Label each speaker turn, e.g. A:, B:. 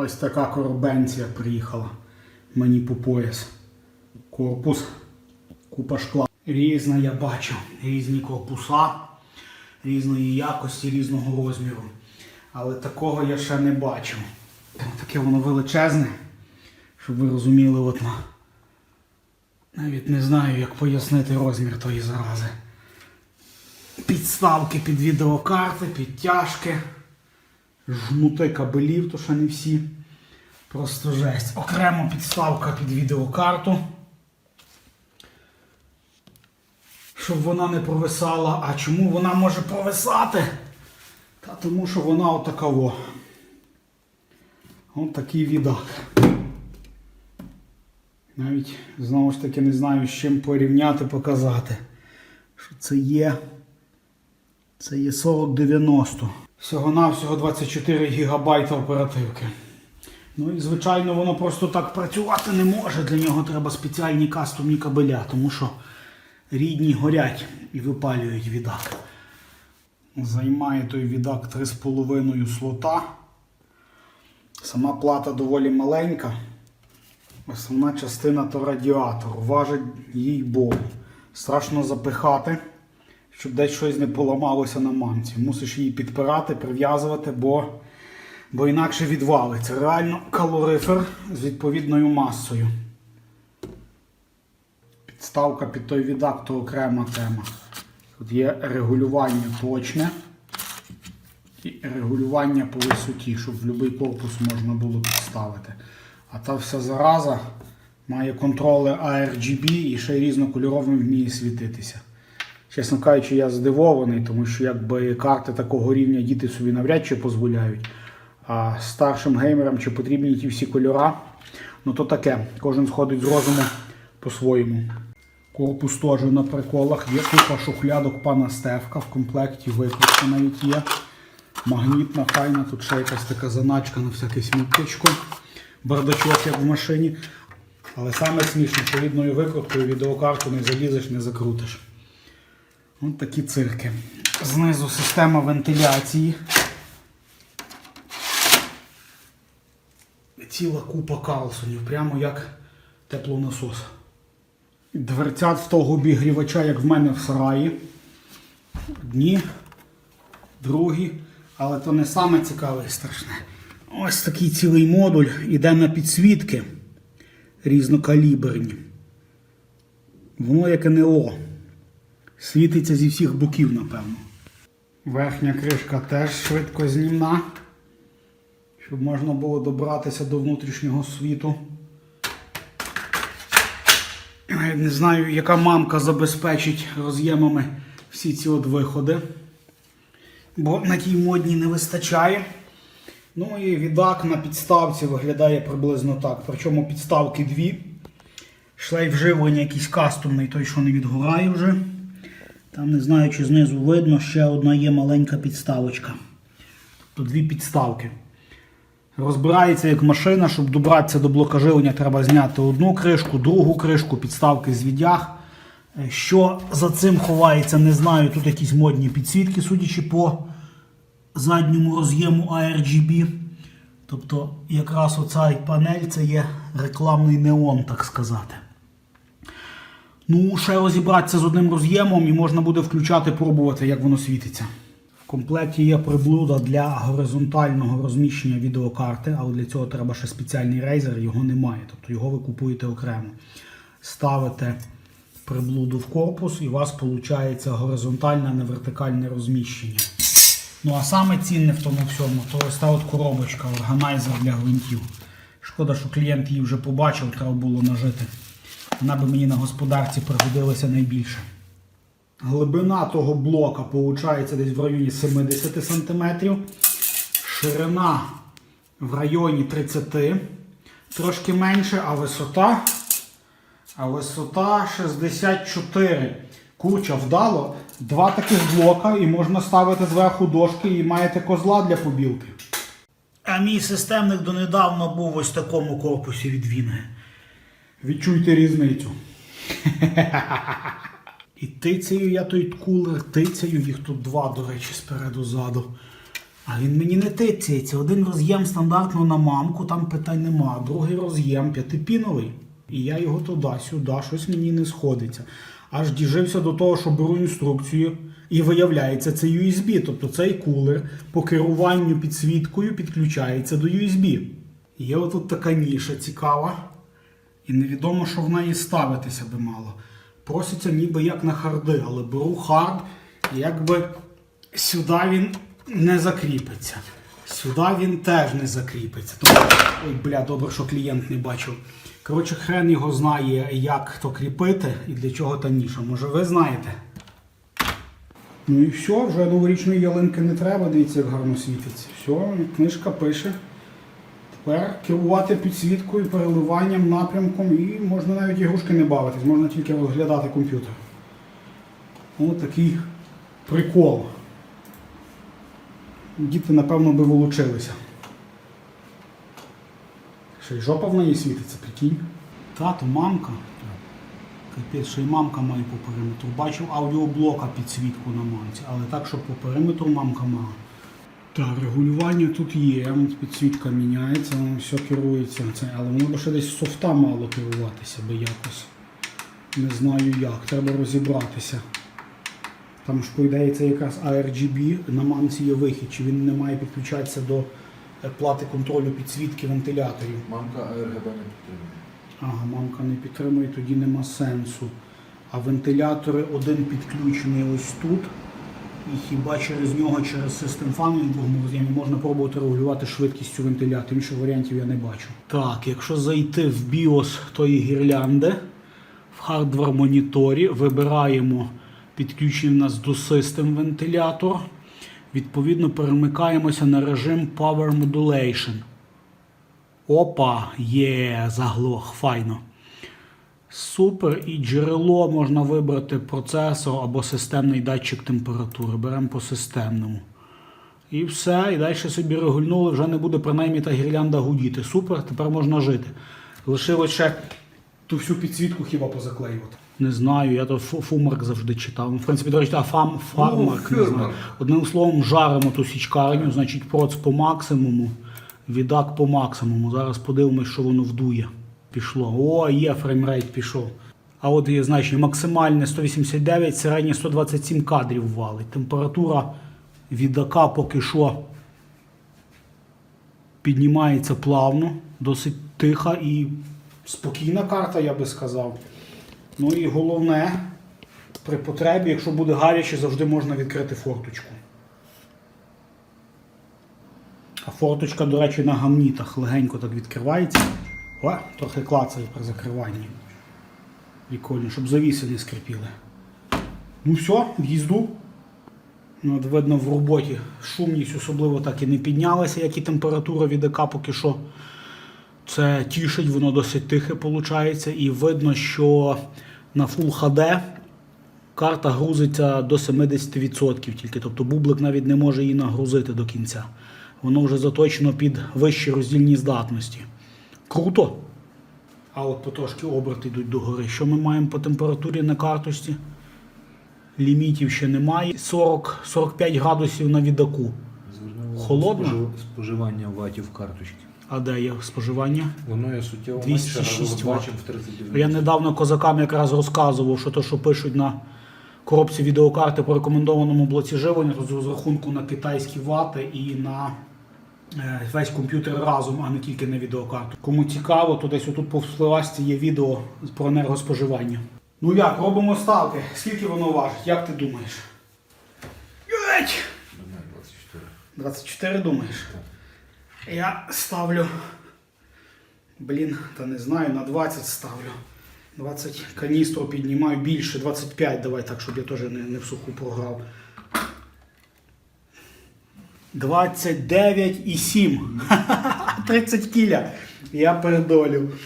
A: Ось така коробенція приїхала мені по пояс. Корпус, купа шкла. Різна я бачу, різні корпуса, різної якості, різного розміру. Але такого я ще не бачив. Таке воно величезне, щоб ви розуміли, от на. Навіть не знаю, як пояснити розмір тої зарази. Підставки під відеокарти, підтяжки, жмути кабелів, то ще не всі. Просто жесть. Окремо підставка під відеокарту. Щоб вона не провисала. А чому вона може провисати? Та тому що вона отакаво. Ось такий відак. Навіть знову ж таки не знаю з чим порівняти, показати. Що це є. Це є 4090. Всього-навсього 24 ГБ оперативки. Ну і звичайно воно просто так працювати не може. Для нього треба спеціальні кастомні кабеля, тому що рідні горять і випалюють відак. Займає той відак 3,5 слота. Сама плата доволі маленька. Основна частина то радіатор. Важить їй Богу. Страшно запихати, щоб десь щось не поламалося на мамці. Мусиш її підпирати, прив'язувати, бо, бо інакше відвалиться. Реально калорифер з відповідною масою. Підставка під той відак то окрема тема. Тут є регулювання точне і регулювання по висоті, щоб в будь-який корпус можна було підставити. А та вся зараза має контроли ARGB і ще й різнокольоровим вміє світитися. Чесно кажучи, я здивований, тому що якби карти такого рівня діти собі навряд чи дозволяють. А старшим геймерам чи потрібні ті всі кольора, ну то таке, кожен сходить з розуму по-своєму. Корпус теж на приколах, є купа шухлядок пана Стевка, в комплекті викрутка навіть є. Магнітна, файна, тут ще якась така заначка на всяке сміттячко. Бардачок, як в машині. Але саме смішне, що рідною викруткою відеокарту не залізеш, не закрутиш. Ось такі цирки. Знизу система вентиляції. Ціла купа Карлсонів, прямо як теплонасос. Дверцят в того обігрівача, як в мене в сараї. Одні, другі, але то не саме цікаве і страшне. Ось такий цілий модуль іде на підсвітки різнокаліберні. Воно як НЛО. Світиться зі всіх боків, напевно. Верхня кришка теж швидко знімна, щоб можна було добратися до внутрішнього світу. Не знаю, яка мамка забезпечить роз'ємами всі ці от виходи. Бо на тій модній не вистачає. Ну і відак на підставці виглядає приблизно так. Причому підставки дві. Шлейф живлення якийсь кастомний, той, що не відгорає вже. Там не знаю, чи знизу видно, ще одна є маленька підставочка. Тобто дві підставки. Розбирається як машина, щоб добратися до блока живлення, треба зняти одну кришку, другу кришку, підставки з відяг. Е, Що за цим ховається, не знаю. Тут якісь модні підсвітки, судячи по задньому роз'єму ARGB. Тобто, якраз оця панель це є рекламний неон, так сказати. Ну, ще розібратися з одним роз'ємом і можна буде включати, пробувати, як воно світиться. В комплекті є приблуда для горизонтального розміщення відеокарти, але для цього треба ще спеціальний рейзер, його немає. Тобто його ви купуєте окремо. Ставите приблуду в корпус і у вас виходить горизонтальне, не вертикальне розміщення. Ну а саме цінне в тому всьому, то ось та от коробочка, органайзер для гвинтів. Шкода, що клієнт її вже побачив, треба було нажити. Вона би мені на господарці пригодилася найбільше. Глибина того блока виходить десь в районі 70 см. Ширина в районі 30 трошки менше, а висота, а висота 64. Курча вдало. Два таких блока і можна ставити зверху дошки і маєте козла для побілки. А мій системник донедавна був ось такому корпусі від Вінги. Відчуйте різницю. І тицею я той кулер, тицею, їх тут два, до речі, спереду ззаду. А він мені не тицяється. Один роз'єм стандартно на мамку, там питань нема. Другий роз'єм п'ятипіновий. І я його туди-сюди, щось мені не сходиться. Аж діжився до того, що беру інструкцію, і виявляється, це USB. Тобто цей кулер по керуванню підсвіткою підключається до USB. Є отут така ніша цікава. І невідомо, що в неї ставитися би мало. Проситься ніби як на харди, але беру хард, і якби сюди він не закріпиться. Сюди він теж не закріпиться. Тому, ой, бля, добре, що клієнт не бачив. Коротше, хрен його знає, як то кріпити і для чого та ніша. Може, ви знаєте? Ну і все, вже новорічної ялинки не треба, дивіться, як гарно світиться. Все, книжка пише. Керувати підсвіткою, переливанням, напрямком і можна навіть ігрушки не бавитись, можна тільки розглядати комп'ютер. Ось такий прикол. Діти, напевно, би вилучилися. Ще й жопа в неї світиться, прикинь. Тато, мамка. Капець, ще й мамка має по периметру. Бачив аудіоблока підсвітку на мамці, але так, щоб по периметру мамка мала. Так, регулювання тут є, підсвітка міняється, воно все керується. Це, але воно б ще десь софта мало керуватися би якось. Не знаю як, треба розібратися. Там ж, по ідеї, це якраз ARGB, на мамці є вихід, чи він не має підключатися до е, плати контролю підсвітки вентиляторів.
B: Мамка АРГБ не підтримує.
A: Ага, мамка не підтримує, тоді нема сенсу. А вентилятори один підключений ось тут. І хіба через нього, через систем в другому можна пробувати регулювати швидкість цю вентилятору. Інших варіантів я не бачу. Так, якщо зайти в BIOS тої гірлянди, в хардвер моніторі вибираємо підключений у нас до систем вентилятор. Відповідно, перемикаємося на режим Power Modulation. Опа, є, заглох, файно. Супер. І джерело можна вибрати процесор або системний датчик температури. Беремо по системному. І все, і далі собі регульнули, вже не буде принаймні та гірлянда гудіти. Супер, тепер можна жити. Лишилось ще ту всю підсвітку хіба позаклеювати. Не знаю, я то фу- фумарк завжди читав. Ну, В принципі, до речі, а фам, фармарк не знаю. Одним словом, жаримо ту січкарню, значить, проц по максимуму, відак по максимуму. Зараз подивимось, що воно вдує. Пішло. О, є фреймрейт пішов. А от є значення максимальне 189, середнє 127 кадрів валить. Температура відака поки що піднімається плавно, досить тиха і спокійна карта, я би сказав. Ну і головне, при потребі, якщо буде гаряче, завжди можна відкрити форточку. А форточка, до речі, на гамнітах легенько так відкривається. О, трохи клацає при закриванні. Прикольно, щоб завіси не скрипіли. Ну все, в їзду. Ну, от видно, в роботі шумність особливо так і не піднялася, як і температура від АК поки що. Це тішить, воно досить тихе виходить. І видно, що на Full HD карта грузиться до 70% тільки. Тобто бублик навіть не може її нагрузити до кінця. Воно вже заточено під вищі роздільні здатності. Круто. А от потрошки оберти йдуть догори. Що ми маємо по температурі на карточці? Лімітів ще немає. 40-45 градусів на відаку. Холодно?
B: спожив- Споживання ватів карточки.
A: А де є споживання?
B: Воно є суттєво
A: 206
B: менше, але
A: ватт.
B: бачимо в 39.
A: Я недавно козакам якраз розказував, що то, що пишуть на коробці відеокарти по рекомендованому блоці живлення, то з розрахунку на китайські вати і на весь комп'ютер разом, а не тільки на відеокарту. Кому цікаво, то десь отут по впливасті є відео про енергоспоживання. Ну як, робимо ставки. Скільки воно важить? Як ти думаєш?
B: Думаю, 24.
A: 24 думаєш? Я ставлю. Блін, та не знаю, на 20 ставлю. 20 каністру піднімаю більше, 25 давай так, щоб я теж не, не в суху програв. 29 і 7. 30 кіля. Я передолів.